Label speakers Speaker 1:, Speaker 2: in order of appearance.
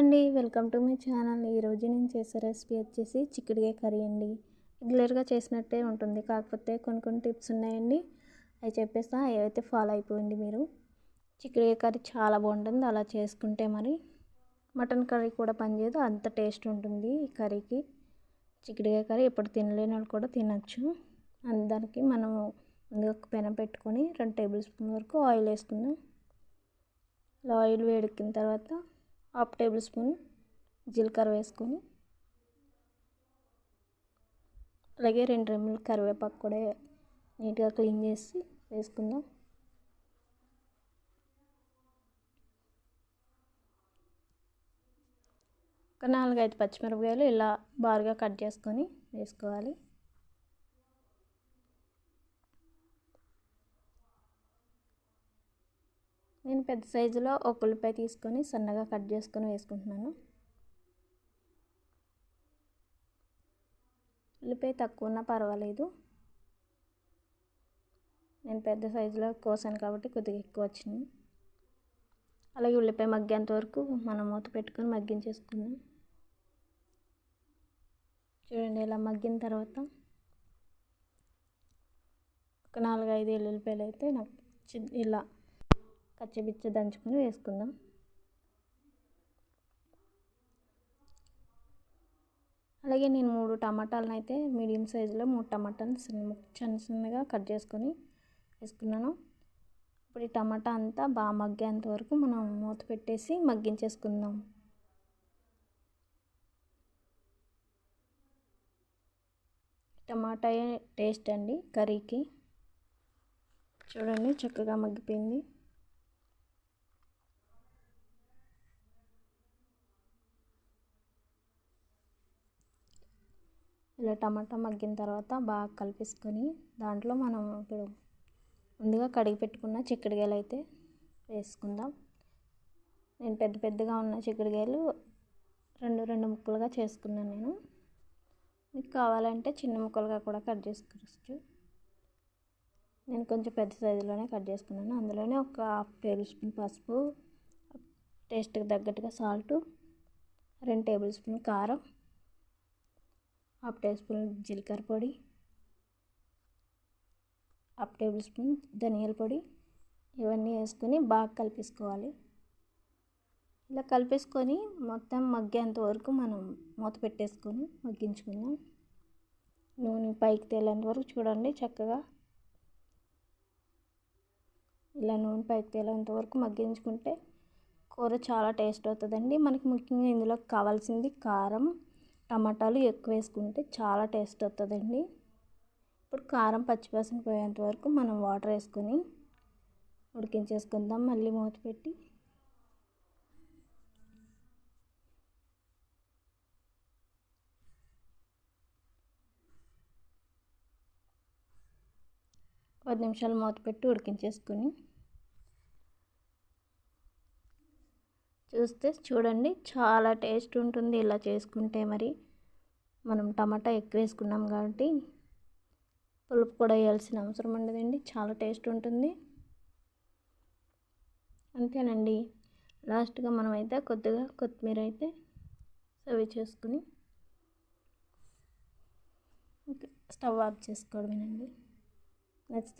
Speaker 1: అండి welcome to my channel. ఈరోజు నేను చేసే రెసిపీ వచ్చేసి చిక్కుడుకాయ కర్రీ అండి. రెగ్యులర్గా చేసినట్టే ఉంటుంది కాకపోతే కొన్ని కొన్ని టిప్స్ ఉన్నాయండి. అవి చెప్పేస్తా ఏవైతే ఫాలో అయిపోయింది మీరు. చిక్కుడుకాయ కర్రీ చాలా బాగుంటుంది అలా చేసుకుంటే మరి. మటన్ కర్రీ కూడా పనిచేయదు అంత టేస్ట్ ఉంటుంది ఈ కర్రీకి. చిక్కుడుకాయ కర్రీ ఎప్పుడు తినలేని వాళ్ళు కూడా తినచ్చు. అందరికీ మనం ముందుగా ఒక పెనం పెట్టుకొని రెండు టేబుల్ స్పూన్ వరకు ఆయిల్ వేసుకుందాం. ఇలా ఆయిల్ వేడెక్కిన తర్వాత హాఫ్ టేబుల్ స్పూన్ జీలకర్ర వేసుకొని అలాగే రెండు రెమ్మలు కరివేపాకు కూడా నీట్గా క్లీన్ చేసి వేసుకుందాం. ఒక నాలుగైదు పచ్చిమిరపకాయలు ఇలా బారుగా కట్ చేసుకొని వేసుకోవాలి. నేను పెద్ద సైజులో ఒక ఉల్లిపాయ తీసుకొని సన్నగా కట్ చేసుకొని వేసుకుంటున్నాను. ఉల్లిపాయ తక్కువ ఉన్నా పర్వాలేదు. నేను పెద్ద సైజులో కోసాను కాబట్టి కొద్దిగా ఎక్కువ వచ్చింది. అలాగే ఉల్లిపాయ మగ్గేంత వరకు మనం మూత పెట్టుకొని మగ్గించేసుకుందాం. చూడండి ఇలా మగ్గిన తర్వాత ఒక నాలుగు ఐదు ఎల్లుల్లిపాయలు అయితే నాకు ఇలా కచ్చబిచ్చ దంచుకొని వేసుకుందాం. అలాగే నేను మూడు టమాటాలను అయితే మీడియం సైజులో మూడు టమాటాలు చిన్న చిన్న చిన్నగా కట్ చేసుకొని వేసుకున్నాను. ఇప్పుడు ఈ టమాటా అంతా బాగా మగ్గేంత వరకు మనం మూత పెట్టేసి మగ్గించేసుకుందాం. టమాటా టేస్ట్ అండి కర్రీకి. చూడండి చక్కగా మగ్గిపోయింది. ఇలా టమాటా మగ్గిన తర్వాత బాగా కలిపేసుకొని దాంట్లో మనం ఇప్పుడు ముందుగా కడిగి పెట్టుకున్న చిక్కుడుకాయలు అయితే వేసుకుందాం. నేను పెద్ద పెద్దగా ఉన్న చిక్కుడుకాయలు రెండు రెండు ముక్కలుగా చేసుకున్నాను నేను. మీకు కావాలంటే చిన్న ముక్కలుగా కూడా కట్ చేసుకోవచ్చు. నేను కొంచెం పెద్ద సైజులోనే కట్ చేసుకున్నాను. అందులోనే ఒక హాఫ్ టేబుల్ స్పూన్ పసుపు టేస్ట్కి తగ్గట్టుగా సాల్ట్ రెండు టేబుల్ స్పూన్ కారం హాఫ్ టేబుల్ స్పూన్ జీలకర్ర పొడి హాఫ్ టేబుల్ స్పూన్ ధనియాల పొడి ఇవన్నీ వేసుకొని బాగా కలిపేసుకోవాలి. ఇలా కలిపేసుకొని మొత్తం మగ్గేంత వరకు మనం మూత పెట్టేసుకొని మగ్గించుకుందాం. నూనె పైకి తేలేంత వరకు చూడండి చక్కగా. ఇలా నూనె పైకి తేలేంత వరకు మగ్గించుకుంటే కూర చాలా టేస్ట్ అవుతుందండి. మనకి ముఖ్యంగా ఇందులో కావాల్సింది కారం టమాటాలు ఎక్కువ వేసుకుంటే చాలా టేస్ట్ వస్తుందండి ఇప్పుడు కారం పచ్చిపసన పోయేంత వరకు మనం వాటర్ వేసుకొని ఉడికించేసుకుందాం. మళ్ళీ మూత పెట్టి పది నిమిషాలు మూత పెట్టి ఉడికించేసుకొని చూస్తే చూడండి చాలా టేస్ట్ ఉంటుంది ఇలా చేసుకుంటే మరి. మనం టమాటా ఎక్కువ వేసుకున్నాం కాబట్టి పులుపు కూడా వేయాల్సిన అవసరం ఉండదండి చాలా టేస్ట్ ఉంటుంది. అంతేనండి. లాస్ట్గా మనం అయితే కొద్దిగా కొత్తిమీర అయితే సర్వ్ చేసుకుని స్టవ్ ఆఫ్ చేసుకోవడమేనండి. నచ్చితే